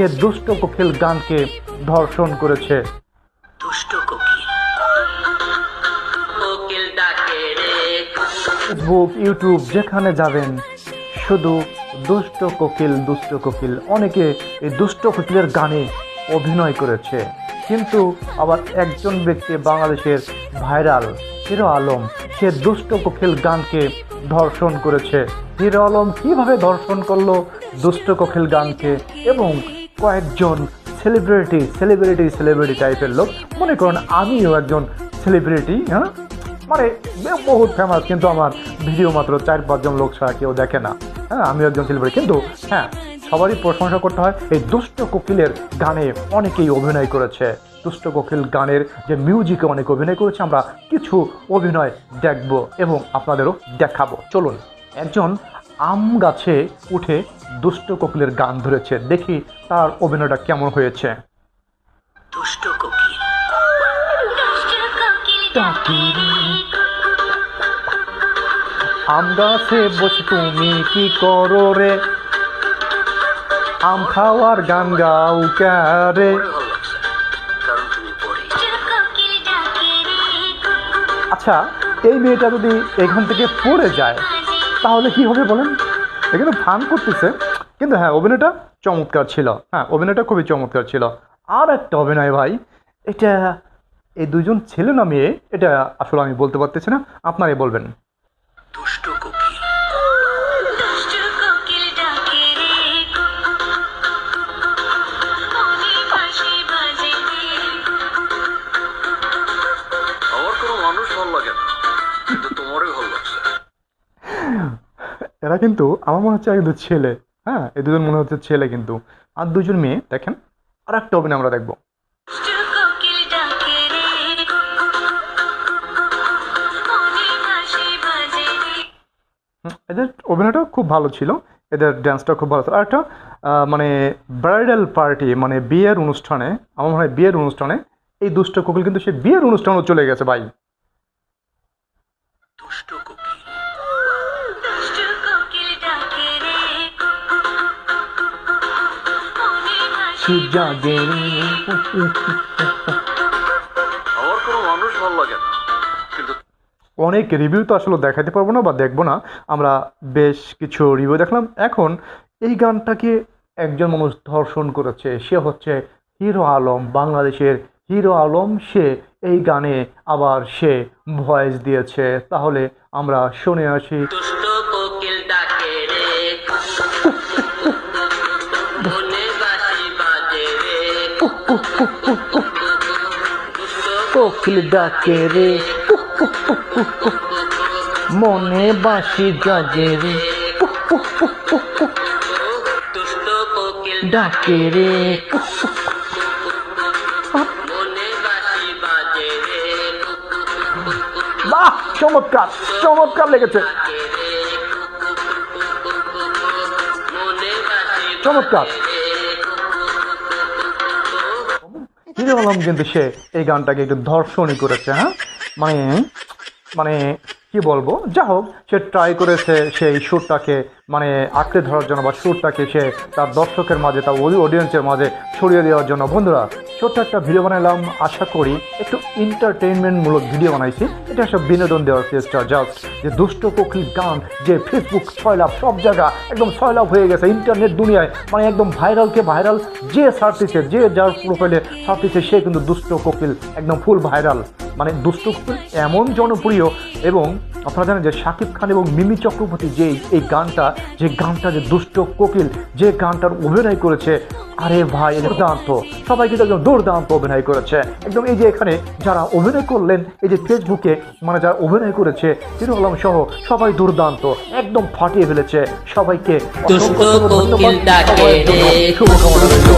সে দুষ্ট কোকিল গানকে ধর্ষণ করেছে। দুষ্ট কোকিল। ফেসবুক ইউটিউব যেখানে যাবেন শুধু দুষ্ট কোকিল দুষ্ট কোকিল। অনেকে এই দুষ্ট কোকিলের গানে অভিনয় করেছে। কিন্তু আবার একজন ব্যক্তি বাংলাদেশের ভাইরাল হিরো আলম সে দুষ্ট কোকিল গানকে ধর্ষণ করেছে। হিরো আলম কীভাবে ধর্ষণ করল দুষ্ট কোকিল গানকে এবং কয়েকজন সেলিব্রিটি সেলিব্রিটি সেলিব্রিটি টাইপের লোক। মনে করুন, আমিও একজন সেলিব্রিটি হ্যাঁ? মানে বহুত ফেমাস কিন্তু আমার ভিডিও মাত্র চার পাঁচজন লোক ছাড়া কেউ দেখে না। হ্যাঁ আমি একজন সেলিব্রিটি কিন্তু হ্যাঁ সবারই প্রশংসা করতে হয়। এই দুষ্ট কোকিলের গানে অনেকেই অভিনয় করেছে। দুষ্ট কোকিল গানের যে মিউজিকে অনেক অভিনয় করেছে, আমরা কিছু অভিনয় দেখব এবং আপনাদেরও দেখাবো। চলুন, একজন আম গাছে উঠে দুষ্ট কোকিলের গান ধরেছে। দেখি তার অভিনয়টা কেমন হয়েছে। দুষ্ট কোকিল। আম গাছে বসে তুমি কি করো রে? আম খাওয়ার গান গাও ক্যারে পরে আচ্ছা এই মেয়েটা যদি এখান থেকে পড়ে যায় তাহলে কি হবে বলেন? এখানে ফান করতেছে। কিন্তু হ্যাঁ অভিনয়টা চমৎকার ছিল। হ্যাঁ অভিনয়টা খুবই চমৎকার ছিল। আর একটা অভিনয় ভাই, এটা এই দুজন ছেলে না মেয়ে, এটা আসলে আমি বলতে পারতেছি না। আপনারাই বলবেন। এরা কিন্তু আমার মনে হচ্ছে কিন্তু ছেলে। হ্যাঁ এই দুজন মনে হচ্ছে ছেলে কিন্তু। আর দুজন মেয়ে, দেখেন আর একটা অভিনয় আমরা দেখব। এদের অভিনয়টা খুব ভালো ছিল। এদের ড্যান্সটা খুব ভালো ছিল। আর একটা মানে ব্রাইডাল পার্টি মানে বিয়ের অনুষ্ঠানে, আমার মনে হয় বিয়ের অনুষ্ঠানে, এই দুষ্ট কোকিল কিন্তু সে বিয়ের অনুষ্ঠানেও চলে গেছে ভাই। আমার কোনো মানুষ ভালো লাগে না। কিন্তু অনেক রিভিউ তো আসলে দেখাতে পারব না বা দেখব না। আমরা বেশ কিছু রিভিউ দেখলাম। এখন এই গানটাকে একজন মানুষ ধর্ষণ করেছে। সে হচ্ছে হিরো আলম বাংলাদেশের হিরো আলম। সে এই গানে আবার সে ভয়েস দিয়েছে। তাহলে আমরা শুনে আসি। কোকিল ডাকে রে। মনে বাসি গাজে রে। ডাকে রে। বাহ চমৎকার চমৎকার লেগেছে। চমৎকার। হিরো আলম কিন্তু সে এই গানটাকে একটু ধর্ষণই করেছে হ্যাঁ? মানে মানে কি বলব? যা হোক, সে ট্রাই করেছে সেই সুরটাকে মানে আঁকড়ে ধরার জন্য বা সুরটাকে সে তার দর্শকের মাঝে, তার অডিয়েন্সের মাঝে ছড়িয়ে দেওয়ার জন্য। বন্ধুরা, ছোট্ট একটা ভিডিও বানালাম। আশা করি একটু এন্টারটেনমেন্টমূলক ভিডিও বানাইছি। এটা সব বিনোদন দেওয়ার চেষ্টা। জাস্ট যে দুষ্ট কোকিল গান, যে ফেসবুক ছয় লাভ সব জায়গা একদম ছয় লাভ হয়ে গেছে। ইন্টারনেট দুনিয়ায় মানে একদম ভাইরালকে ভাইরাল যে সার্টিছে যে যার প্রোফাইলে সার্টিছে সে কিন্তু দুষ্ট কোকিল, একদম ফুল ভাইরাল মানে দুষ্ট এমন জনপ্রিয় এবং আপনারা জানেন যে শাকিব খান এবং মিমি চক্রবর্তী যে এই গানটা যে গানটা যে দুষ্ট কোকিল যে গানটার অভিনয় করেছে আরে ভাই দুর্দান্ত। সবাই কিন্তু একদম দুর্দান্ত অভিনয় করেছে। একদম এই যে এখানে যারা অভিনয় করলেন এই যে ফেসবুকে মানে যারা অভিনয় করেছে হিরো আলম সহ সবাই দুর্দান্ত একদম ফাটিয়ে ফেলেছে সবাইকে। শুভকামনা রইল